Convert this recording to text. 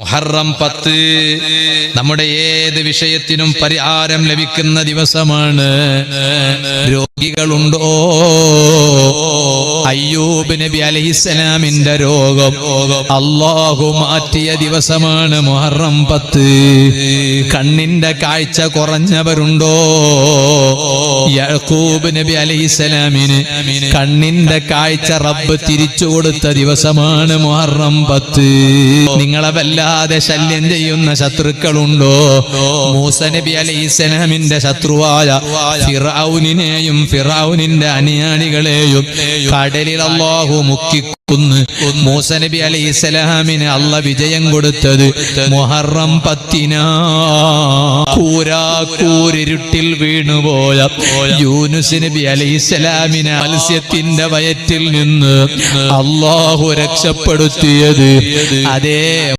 മുഹറം പത്ത്. നമ്മുടെ ഏത് വിഷയത്തിനും പരിഹാരം ലഭിക്കുന്ന ദിവസമാണ്. രോഗികളുണ്ടോ? അയ്യൂബ് നബി അലഹിസ്സലാമിന്റെ രോഗം. അള്ളാഹു മാറ്റിയ ദിവസമാണ് മുഹറം പത്ത്. കണ്ണിന്റെ കാഴ്ച കുറഞ്ഞവരുണ്ടോ? യഹൂബ് നബി അലഹിസ്സലാമിന് കണ്ണിന്റെ കാഴ്ച റബ്ബ് തിരിച്ചു കൊടുത്ത ദിവസമാണ് മുഹറം പത്ത്. നിങ്ങളെ വല്ലാതെ ശല്യം ചെയ്യുന്ന ശത്രുക്കളുണ്ടോ? മൂസ നബി അലൈഹിസ്സലാമിന്റെ ശത്രുവായ ഫിറൌനിനെയും ഫിറൌനിന്റെ അനുയാണികളെയും കടലിൽ അള്ളാഹു മുക്കിക്കുന്ന്. മൂസ നബി അലൈഹിസ്സലാമിന് അല്ല വിജയം കൊടുത്തത് മുഹറം പത്തിനാ. കൂരാ കൂരിരുട്ടിൽ വീണുപോയ യൂനുസ് നബി അലൈഹിസ്സലാമിനെ മത്സ്യത്തിന്റെ വയറ്റിൽ നിന്ന് അള്ളാഹു രക്ഷപ്പെടുത്തിയത്. അതേ